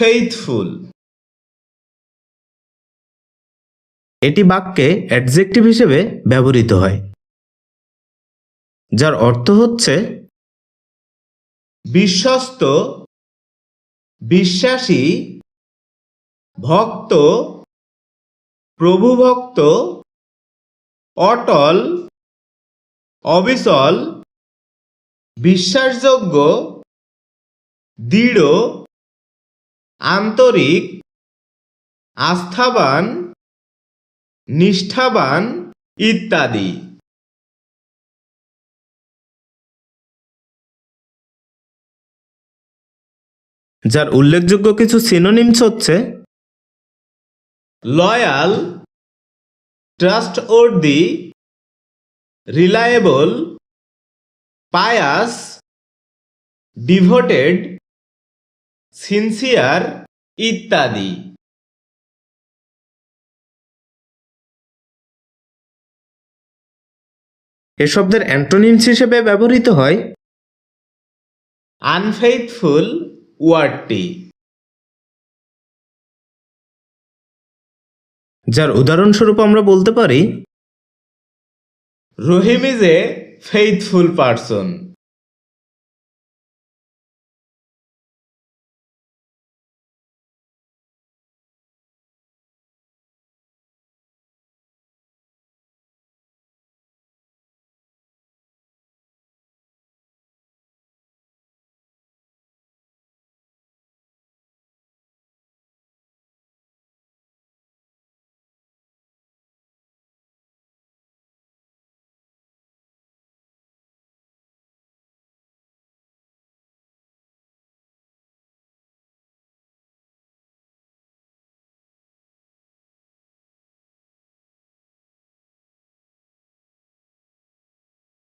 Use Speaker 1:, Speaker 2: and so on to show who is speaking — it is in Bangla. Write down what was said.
Speaker 1: ফেইথফুল
Speaker 2: এটি বাক্যে অ্যাডজেক্টিভ হিসেবে ব্যবহৃত হয়, যার অর্থ হচ্ছে
Speaker 1: বিশ্বস্ত, বিশ্বাসী, ভক্ত, প্রভুভক্ত, অটল, অবিচল, বিশ্বাসযোগ্য, দৃঢ় আন্তরিক আস্থাবান নিষ্ঠাবান ইত্যাদি।
Speaker 2: যার উল্লেখযোগ্য কিছু সিনোনিমস হচ্ছে
Speaker 1: loyal trustworthy reliable pious devoted sincere ইত্যাদি।
Speaker 2: এ শব্দের অ্যান্টোনিমস হিসেবে ব্যবহৃত হয়
Speaker 1: আনফেইথফুল ওয়ার্ডটি
Speaker 2: যার উদাহরণস্বরূপ আমরা বলতে পারি
Speaker 1: Rahim is a faithful person